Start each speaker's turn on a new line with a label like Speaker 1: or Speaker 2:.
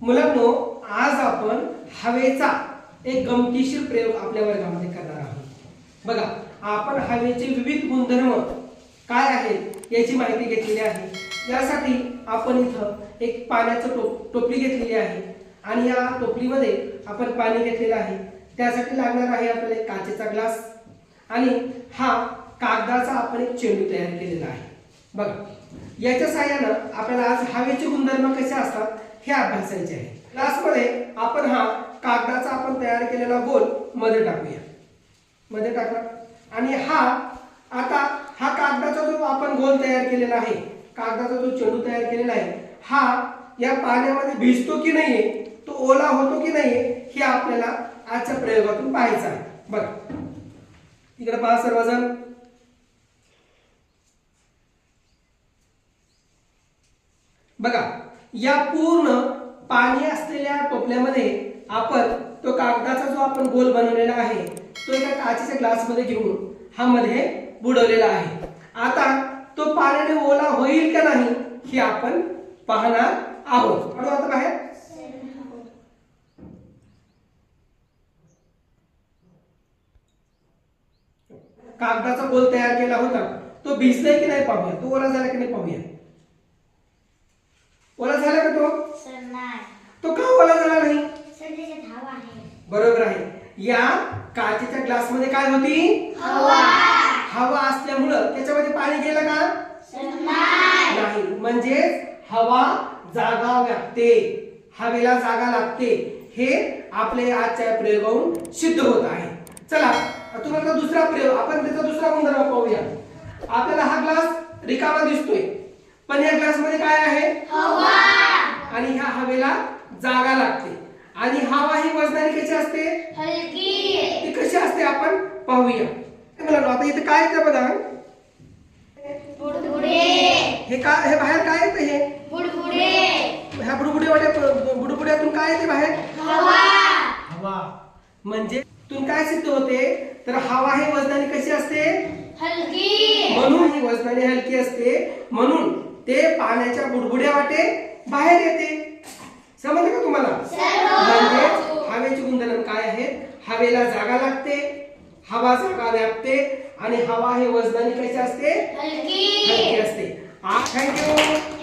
Speaker 1: मुलांनो आज आपण हवेचा एक गमतीशीर प्रयोग आपल्या वर्गामध्ये करणार आहोत. बघा आपण हवेचे विविध गुणधर्म काय आहेत याची माहिती घेतलेली आहे. यासाठी आपण इथं एक पाण्याचं टोप टोपली घेतलेली आहे आणि या टोपलीमध्ये आपण पाणी घेतलेलं आहे. त्यासाठी लागणार आहे आपल्याला एक काचेचा ग्लास आणि हा कागदाचा आपण एक चेंडू तयार केलेला आहे. बघा याच्या सहाय्यानं आपल्याला आज हवेचे गुणधर्म कसे असतात हे अभ्यासायचे आहे. क्लासमध्ये आपण हा कागदाचा आपण तयार केलेला गोलमध्ये टाकूया. मध्ये टाकला. आणि हा आता हा कागदाचा जो आपण गोल तयार केलेला आहे कागदाचा जो चेंडू तयार केलेला आहे हा या पाण्यामध्ये भिजतो की नाहीये तो ओला होतो की नाहीये हे आपल्याला आजच्या प्रयोगातून पाहायचं आहे. बघा. इकडे पहा सर्वजण. बघा. या पूर्ण पाणी असलेल्या टोपल्यामध्ये आपण तो कागदाचा जो आपण गोल बनवलेला आहे तो एका काचेच्या ग्लासमध्ये घेऊन हा मध्ये बुडवलेला आहे. आता तो पाण्याने ओला होईल का नाही हे आपण पाहणार आहोत. काढू आता बाहेर. कागदाचा गोल तयार केला होता. तो भिजलाय की नाही पाहूया? तो ओला झाला की नाही पाहूया ओला झाला का तो
Speaker 2: सर नाही
Speaker 1: तो का ओला झाला नाही
Speaker 2: सर त्याच्यात हवा आहे
Speaker 1: बरोबर आहे. या काचेच्या ग्लासमध्ये काय होती?
Speaker 2: हवा.
Speaker 1: हवा असल्यामुळं त्याच्यामध्ये पाणी गेलं का?
Speaker 2: नाही.
Speaker 1: म्हणजे हवा जागा व्यापते हवेला जागा लागते. हे आपल्या आजच्या प्रयोगावरून सिद्ध होत आहे. चला तुम्हाला दुसरा प्रयोग आपण त्याचा दुसरा गुणधर्म पाहूया. आपल्याला हा ग्लास रिकामा दिसतोय. पण या ग्लासमध्ये काय आहे? आणि ह्या हवेला जागा लागते. आणि हवा ही वजनाने कशी असते
Speaker 2: हलकी
Speaker 1: ती कशी असते आपण पाहूया. मला आता इथे काय येतं बघा?
Speaker 2: बुडबुडे.
Speaker 1: हे काय हे बाहेर काय येतं हे?
Speaker 2: बुडबुडे.
Speaker 1: ह्या बुडबुड्यावाट्या बुडबुड्यातून काय येते बाहेर?
Speaker 2: हवा.
Speaker 1: हवा. म्हणजे तून काय सिद्ध होते? तर हवा ही वजनाने कशी असते?
Speaker 2: हलकी.
Speaker 1: म्हणून ही वजनाने हलकी असते. म्हणून ते पाण्याच्या बुडबुड्या वाटे बाहेर येते. समजलं का तुम्हाला? म्हणजे हवेचे गुणधर्म काय आहेत? हवेला जागा लागते. हवा जागा व्यापते आणि हवा हे वजनाने कशी असते? हलकी. असते. थँक्यू